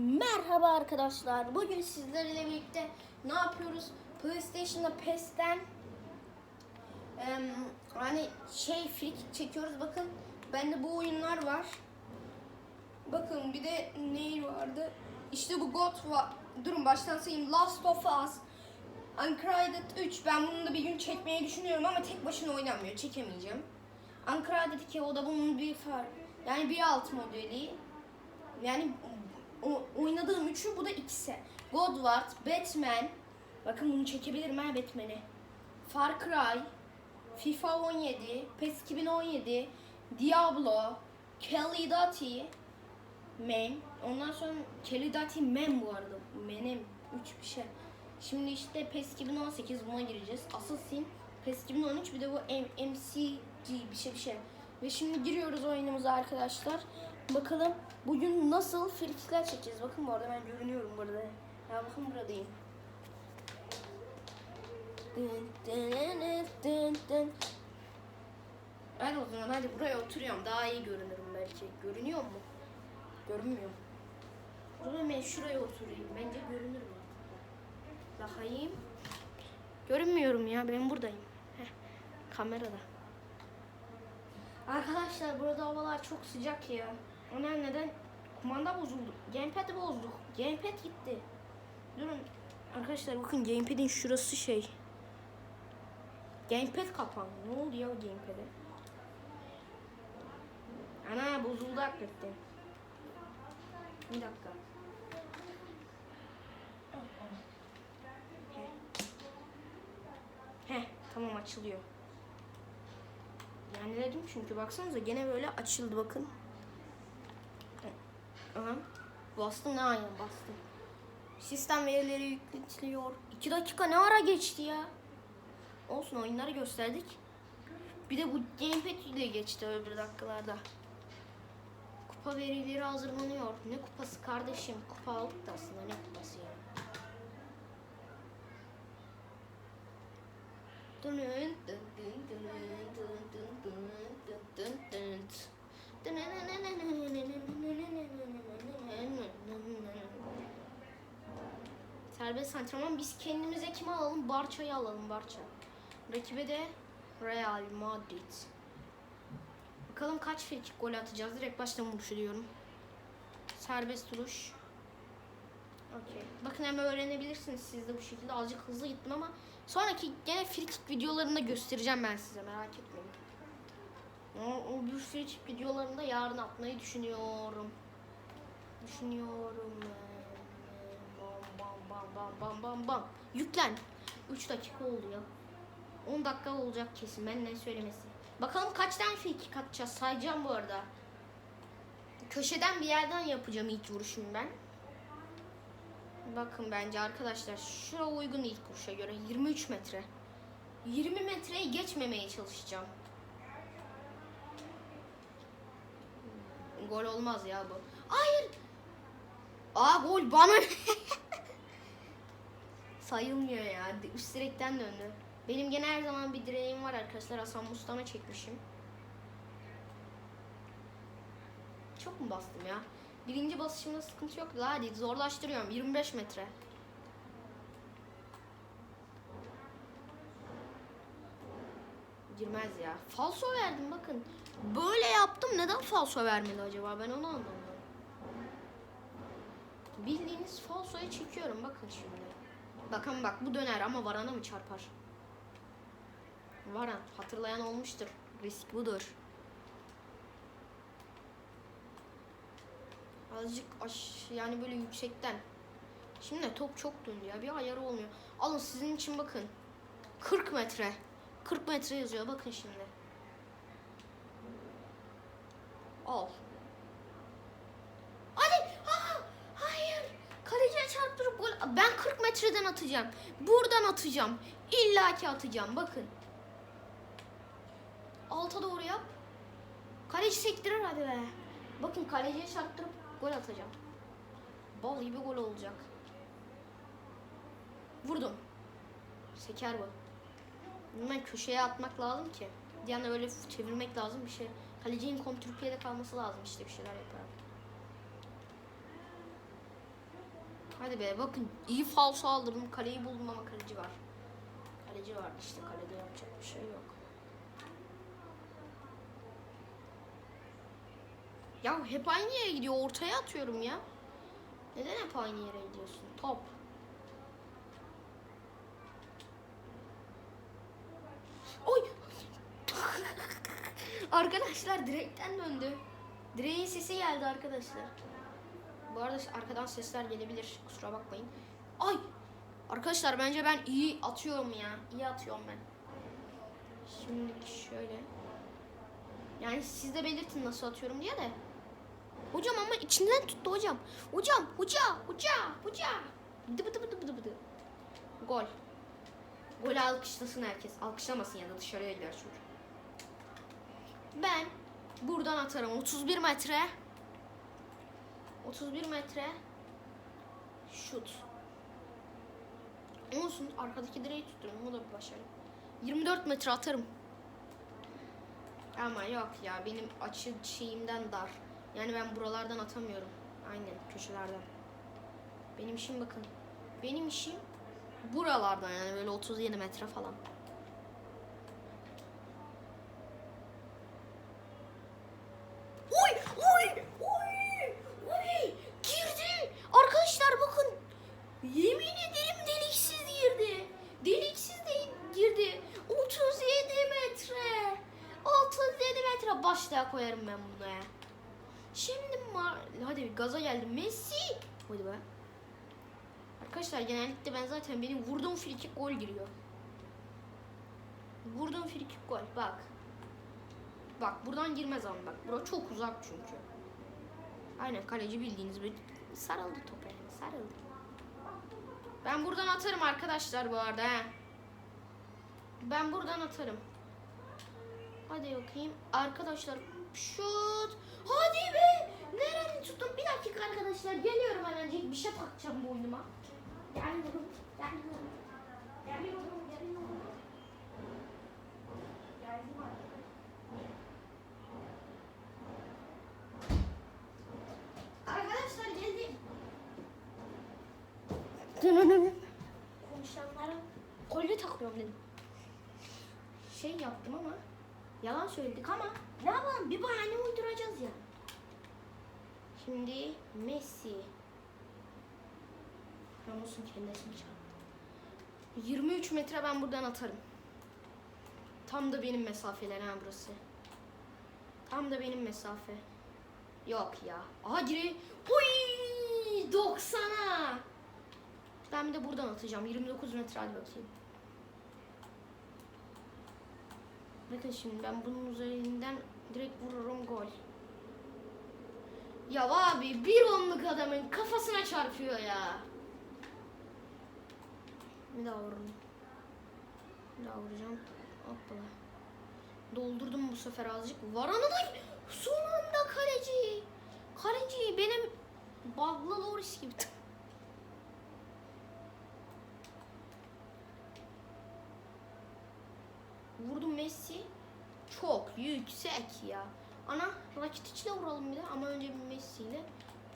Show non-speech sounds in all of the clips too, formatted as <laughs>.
Merhaba arkadaşlar. Bugün sizlerle birlikte ne yapıyoruz? PlayStation'da PES'ten em, hani şey free kick çekiyoruz. Bakın bende bu oyunlar var. Bakın bir de ne vardı? İşte bu God var. Durun baştan sayayım. Last of Us. Uncharted 3. Ben bunu da bir gün çekmeyi düşünüyorum ama tek başına oynanmıyor. Çekemeyeceğim. Uncharted 2 o da bunun bir far. Yani bir alt modeli. Yani o, oynadığım üçü bu da ikisi. God Wars, Batman. Bakın bunu çekebilirim ha Batman'i. Far Cry, FIFA 17, PES 2017, Diablo, Kelly Dati, Man. Ondan sonra Kelly Dati Man bu arada. Man'im 3 bir şey. Şimdi işte PES 2018 buna gireceğiz. Assassin, PES 2013 bir de bu M- MCG bir şey bir şey. Ve şimdi giriyoruz oyunumuza arkadaşlar. Bakalım bugün nasıl frikikler çekeceğiz. Bakın bu arada ben görünüyorum burada. Ya bakın buradayım. Hadi o zaman hadi buraya oturuyorum. Daha iyi görünürüm belki. Görünüyor mu? Görünmüyor. O zaman ben şuraya oturayım. Bence görünürüm. Bakayım. Görünmüyorum ya. Ben buradayım. Heh, kamerada. Arkadaşlar burada havalar çok sıcak ya. Ona neden? Kumanda bozuldu. Gamepad bozduk. Gamepad gitti. Durun. Arkadaşlar bakın gamepad'in şurası şey. Gamepad kapandı. Ne oldu ya gamepad'e? Ana bozuldu hakikaten. Bir dakika. Heh. Heh, tamam açılıyor. Yani dedim çünkü baksanıza gene böyle açıldı bakın. Aha. Bastım ne aynen bastım. Sistem verileri yükletiliyor. 2 dakika ne ara geçti ya? Olsun oyunları gösterdik. Bir de bu gamepad ile geçti öbür dakikalarda. Kupa verileri hazırlanıyor. Ne kupası kardeşim? Kupa aldık da aslında ne kupası ya? Dın dın dın dın dın dın dın dın. Serbest antrenman biz kendimize kimi alalım? Barça'yı alalım Barça. Rakibe de Real Madrid. Bakalım kaç frikik gol atacağız. Direkt baştan vuruşu diyorum. Serbest duruş. Okey. Bakın hemen öğrenebilirsiniz siz de bu şekilde. Azıcık hızlı gittim ama sonraki gene frikik videolarında göstereceğim ben size merak etmeyin. O, o bir frikik videolarında yarın atmayı düşünüyorum. Düşünüyorum. Bam bam bam bam bam. Yüklen. 3 dakika oldu ya. 10 dakika olacak kesin ben ne söylemesi. Bakalım kaç tane frikik atacağız sayacağım bu arada. Köşeden bir yerden yapacağım ilk vuruşumu ben. Bakın bence arkadaşlar şura uygun ilk vuruşa göre 23 metre. 20 metreyi geçmemeye çalışacağım. Gol olmaz ya bu. Hayır. Aa gol bana. <laughs> Sayılmıyor ya. Üst direkten döndü. Benim gene her zaman bir direğim var arkadaşlar. Hasan Mustaf'a çekmişim. Çok mu bastım ya? Birinci basışımda sıkıntı yok. Daha hadi zorlaştırıyorum. 25 metre. Girmez ya. Falso verdim bakın. Böyle yaptım. Neden falso vermedi acaba? Ben onu anlamadım. Bildiğiniz falsoya çekiyorum. Bakın şimdi. Bakın bak bu döner ama varana mı çarpar? Varan. Hatırlayan olmuştur. Risk budur. Azıcık aş yani böyle yüksekten. Şimdi top çok döndü ya. Bir ayarı olmuyor. Alın sizin için bakın. 40 metre. 40 metre yazıyor. Bakın şimdi. Al. Hadi. Aa, hayır. Kaleciye çarptırıp gol. Ben 40 metreden atacağım. Buradan atacağım. İlla ki atacağım. Bakın. Alta doğru yap. Kaleci sektirir hadi be. Bakın kaleciye çarptırıp gol atacağım. Bal gibi gol olacak. Vurdum. Seker bu. Hemen köşeye atmak lazım ki. Yani öyle çevirmek lazım bir şey. Kalecinin kontrpiyede kalması lazım işte bir şeyler yapar. Hadi be bakın iyi falso aldım. Kaleyi buldum ama kaleci var. Kaleci var işte kalede yapacak bir şey yok. Ya hep aynı yere gidiyor. Ortaya atıyorum ya. Neden hep aynı yere gidiyorsun? Top. Oy! <laughs> arkadaşlar direkten döndü. Direğin sesi geldi arkadaşlar. Bu arada arkadan sesler gelebilir. Kusura bakmayın. Ay! Arkadaşlar bence ben iyi atıyorum ya. İyi atıyorum ben. Şimdi şöyle. Yani siz de belirtin nasıl atıyorum diye de. Hocam ama içinden tuttu hocam. Hocam, hoca, hoca, hoca. Bıdı bıdı bıdı bıdı bıdı. Gol. Gol alkışlasın herkes. Alkışlamasın ya da dışarıya gider çocuk. Ben buradan atarım. 31 metre. 31 metre. Şut. Olsun arkadaki direği tutturum. Bu da bir başarı. 24 metre atarım. Ama yok ya benim açı şeyimden dar. Yani ben buralardan atamıyorum. Aynen köşelerden. Benim işim bakın. Benim işim buralardan yani böyle 37 metre falan. Oy oy oy oy girdi. Arkadaşlar bakın. Yemin ederim deliksiz girdi. Deliksiz de girdi. 37 metre. 37 metre başlığa koyarım ben bunu ya. Şimdi ma- hadi gaza geldi. Messi. Hadi be. Arkadaşlar genellikle ben zaten benim vurduğum frikik gol giriyor. Vurduğum frikik gol. Bak. Bak buradan girmez ama bak. Bura çok uzak çünkü. Aynen kaleci bildiğiniz bir sarıldı topa yani sarıldı. Ben buradan atarım arkadaşlar bu arada he. Ben buradan atarım. Hadi bakayım. Arkadaşlar şut. Hadi be. Nereni tuttum? Bir dakika arkadaşlar. Geliyorum hemencik. Bir şey takacağım boynuma. Geliyorum. Geliyorum. Geliyorum. Geliyorum. Arkadaşlar geldim. <laughs> Konuşanlara kolye takıyorum dedim. Şey yaptım ama yalan söyledik ama ne yapalım bir bahane uyduracağız ya. Şimdi Messi. Ramos'un kendisini çarptı. 23 metre ben buradan atarım. Tam da benim mesafeler ha burası. Tam da benim mesafe. Yok ya. Aha giri. Huy! 90'a. Ben bir de buradan atacağım. 29 metre hadi bakayım. Bakın şimdi ben bunun üzerinden direkt vururum gol. Ya abi bir onluk adamın kafasına çarpıyor ya. Bir daha vururum. Bir daha vuracağım. Hoppala. Doldurdum bu sefer azıcık. Varanı da son anda kaleci. Kaleci benim Bagla Loris gibi. Vurdum Messi. Çok yüksek ya. Ana Rakitic'le vuralım bir de ama önce bir Messi ile.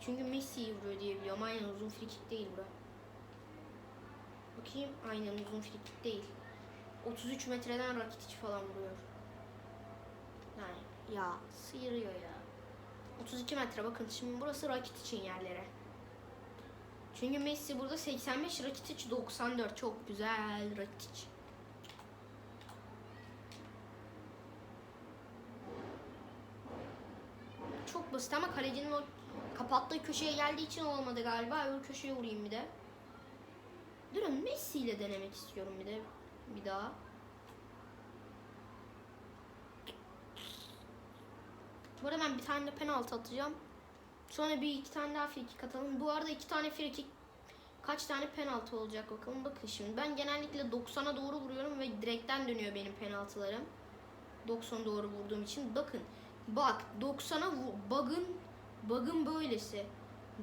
Çünkü Messi'yi vuruyor diye biliyorum. Aynen uzun frikik değil bura. Bakayım aynen uzun frikik değil. 33 metreden Rakitic falan vuruyor. Yani ya sıyırıyor ya. 32 metre bakın şimdi burası Rakitic'in yerleri. Çünkü Messi burada 85, Rakitic 94. Çok güzel Rakitic. Çok basit ama kalecinin o kapattığı köşeye geldiği için olmadı galiba. Öbür köşeye vurayım bir de. Durun Messi ile denemek istiyorum bir de. Bir daha. Bu arada ben bir tane de penaltı atacağım. Sonra bir iki tane daha frikik atalım. Bu arada iki tane frikik kaç tane penaltı olacak bakalım. Bakın şimdi ben genellikle 90'a doğru vuruyorum ve direkten dönüyor benim penaltılarım. 90 doğru vurduğum için. Bakın bak 90'a vu- bug'ın bug'ın böylesi.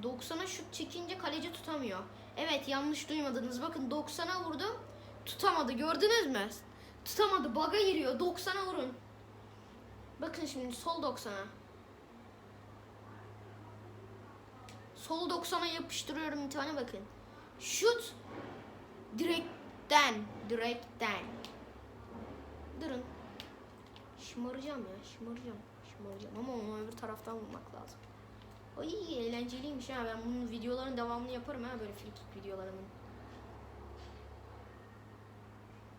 90'a şut çekince kaleci tutamıyor. Evet yanlış duymadınız. Bakın 90'a vurdum. Tutamadı. Gördünüz mü? Tutamadı. Bug'a giriyor. 90'a vurun. Bakın şimdi sol 90'a. Solu 90'a yapıştırıyorum bir tane bakın. Şut direkten, direkten. Durun. Şımaracağım ya, şımaracağım. Şımaracağım ama onu öbür taraftan vurmak lazım. Ay eğlenceliymiş ha. Ben bunun videoların devamını yaparım ha böyle free kick videolarımın.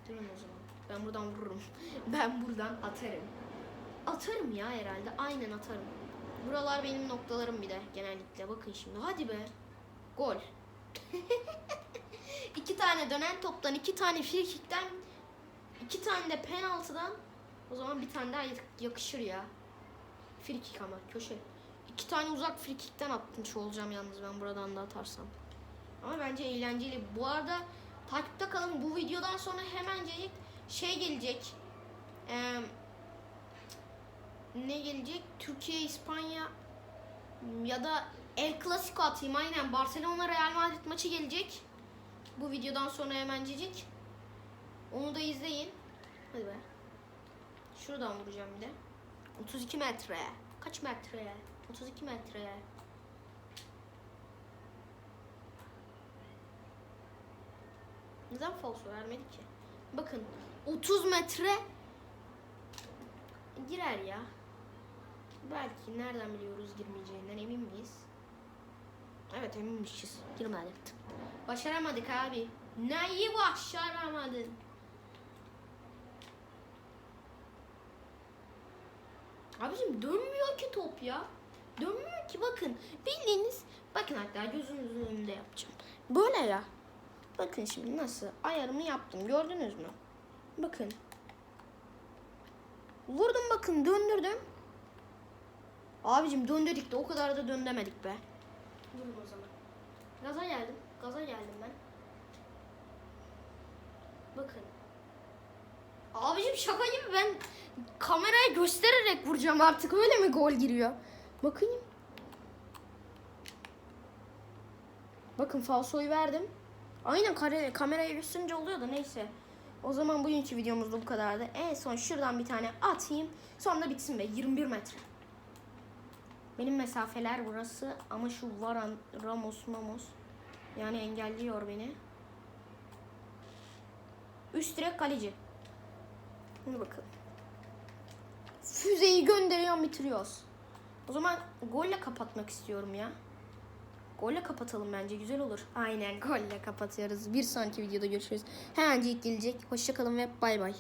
Durun o zaman. Ben buradan vururum. <laughs> Ben buradan atarım. Atarım ya herhalde. Aynen atarım. Buralar benim noktalarım bir de genellikle. Bakın şimdi. Hadi be. Gol. <laughs> iki tane dönen toptan, iki tane free kickten, iki tane de penaltıdan. O zaman bir tane daha yakışır ya. Free kick ama köşe. İki tane uzak free kickten atmış olacağım yalnız ben buradan da atarsam. Ama bence eğlenceli. Bu arada takipte kalın. Bu videodan sonra hemencecik şey gelecek. Eee ne gelecek? Türkiye, İspanya ya da El Clasico atayım aynen. Barcelona Real Madrid maçı gelecek. Bu videodan sonra hemencecik. Onu da izleyin. Hadi be. Şuradan vuracağım bir de. 32 metre. Kaç metre? 32 metre. Neden falso vermedi ki? Bakın 30 metre girer ya. Belki nereden biliyoruz girmeyeceğinden emin miyiz? Evet eminmişiz. Girmedi. Başaramadık abi. Neyi başaramadın? Abicim dönmüyor ki top ya. Dönmüyor ki bakın. Bildiğiniz bakın hatta gözünüzün önünde yapacağım. Böyle ya. Bakın şimdi nasıl ayarımı yaptım. Gördünüz mü? Bakın. Vurdum bakın döndürdüm. Abicim döndürdük de o kadar da döndüremedik be. Vurun o zaman. Gaza geldim. Gaza geldim ben. Bakın. Abicim şaka gibi ben kameraya göstererek vuracağım artık öyle mi gol giriyor? Bakayım. Bakın falsoyu verdim. Aynen kare, kameraya gösterince oluyor da neyse. O zaman bugünkü videomuz da bu kadardı. En son şuradan bir tane atayım. Sonra da bitsin be. 21 metre. Benim mesafeler burası ama şu Varan, Ramos, Mamos yani engelliyor beni. Üst direk kaleci. Şimdi bakalım. Füzeyi gönderiyor bitiriyoruz. O zaman golle kapatmak istiyorum ya. Golle kapatalım bence güzel olur. Aynen golle kapatıyoruz. Bir sonraki videoda görüşürüz. Hemen gelecek. Hoşçakalın ve bay bay.